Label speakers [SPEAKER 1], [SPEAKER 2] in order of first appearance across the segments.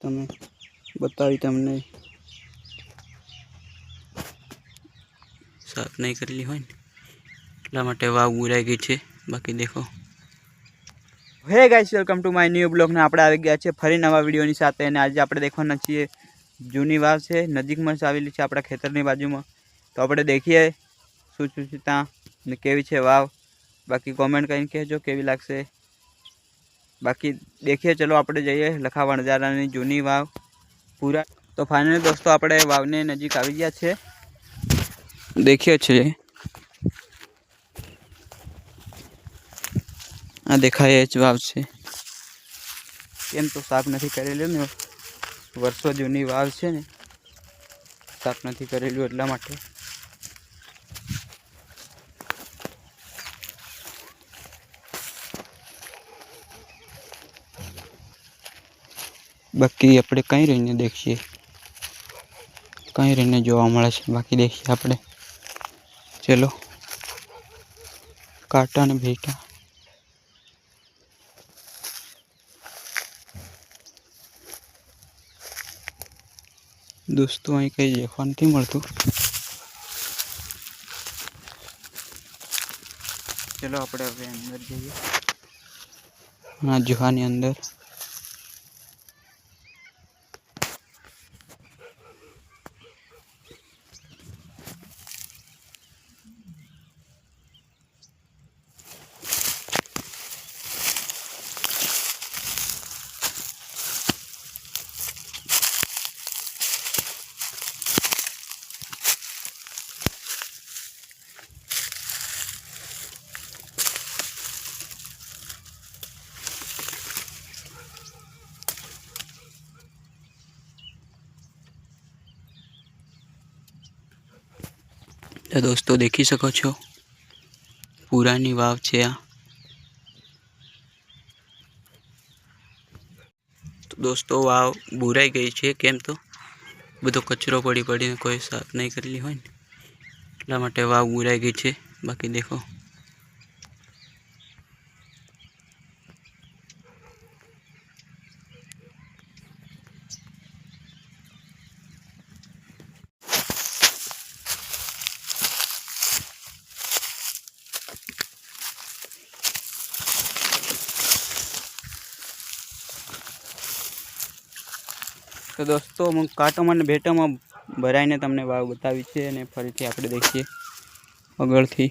[SPEAKER 1] તમે બતાવી તમને. સાફ નહીં કરેલી હોય ને એટલા માટે વાવ ઉરાઈ ગઈ છે. બાકી દેખો. Hey guys welcome to my new બ્લોગને આપણે આવી ગયા છે ફરી નવા વિડીયોની સાથે. અને આજે આપણે દેખવાના છીએ જૂની વાવ છે. નજીકમાં જ આવેલી છે આપણા ખેતરની બાજુમાં. તો આપણે દેખીએ શું શું છે ત્યાં ને કેવી છે વાવ. બાકી કોમેન્ટ કરીને કહેજો કેવી લાગશે. બાકી દેખીએ, ચલો આપણે જઈએ લખા વણઝારાની જૂની વાવ. પૂરા. તો ફાઇનલી દોસ્તો, આપણે વાવને નજીક આવી ગયા છે. દેખીએ છીએ. આ દેખાય એ જ વાવ છે. કેમ તો સાફ નથી કરેલું ને વર્ષો જૂની વાવ છે ને. સાફ નથી કરેલું એટલા માટે. બાકી આપણે કઈ રહીને દેખીએ કઈ રહીને જોવા મળે છે બાકી દેખીએ આપણે ચલો કાંટા ને ભેટા દોસ્તો અહીં કંઈ દેખવા નથી મળતું ચલો આપણે હવે અંદર જઈએ આ જુહાની અંદર તો દોસ્તો દેખી શકો છો. પુરાની વાવ છે આ. દોસ્તો વાવ બુરાઈ ગઈ છે, કેમ તો? બધો કચરો પડી પડીને કોઈ સાફ નહીં કરેલી હોય ને. એટલા માટે વાવ બુરાઈ ગઈ છે. બાકી દેખો. તો દોસ્તો, હું કાંટોમાં અને ભેટોમાં ભરાઈને તમને વાવ બતાવી છે અને ફરીથી આપણે દેખીએ આગળથી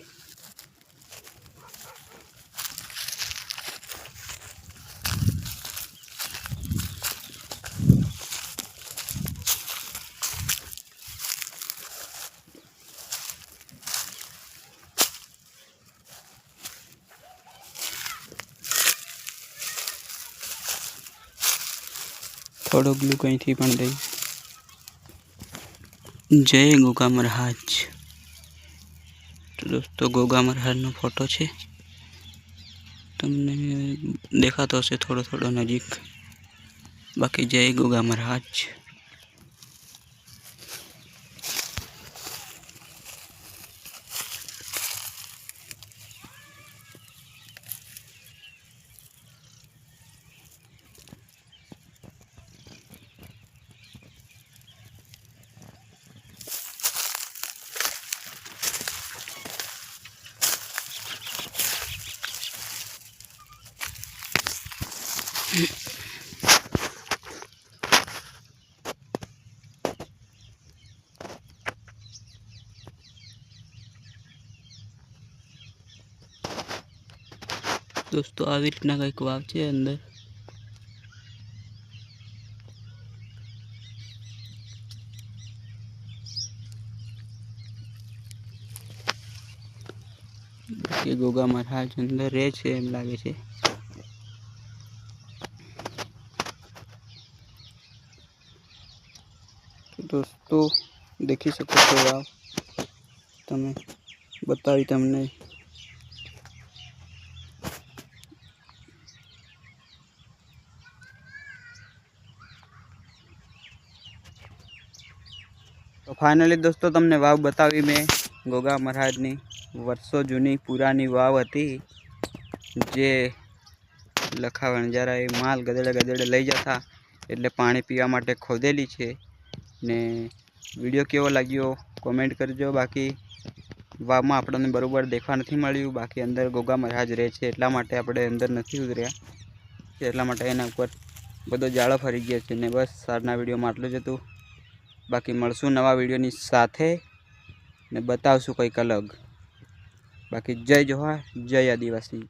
[SPEAKER 1] થોડો ગ્લુ કંઈથી પણ દઈ. જય ગોગા મરહાજ તો દોસ્તો ગોગા મરહાજનો ફોટો છે. તમને દેખાતો હશે થોડો થોડો નજીક. બાકી જય ગોગા મહારાજ દોસ્તો આવી રીતના કંઈક વાવ છે અંદર બાકી ગોગા મહારાજ અંદર રહે છે એમ લાગે છે દોસ્તો, દેખી શકો છો વાવ તમે, બતાવી તમને. તો ફાઇનલી દોસ્તો, તમને વાવ બતાવી મેં ગોગા મહારાજની. વર્ષો જૂની પુરાની વાવ હતી, જે લખા વણજારા એ માલ ગધેડે ગધેડે લઈ જતા, એટલે પાણી પીવા માટે ખોદેલી છે. ને વીડિયો કેવો લાગ્યો? કોમેન્ટ કરજો. બાકી વાવમાં આપણને બરાબર દેખવા નથી મળ્યું. બાકી અંદર ગોગા મહારાજ રહે છે. એટલા માટે આપણે અંદર નથી ઉતર્યા. એટલા માટે એના ઉપર બધો જાળો ફરી ગયો છે ને બસ સારના વિડીયોમાં આટલું જ હતું. બાકી મળશું નવા વિડીયોની સાથે ને બતાવશું કંઈક અલગ. બાકી જય જોહા જય આદિવાસી.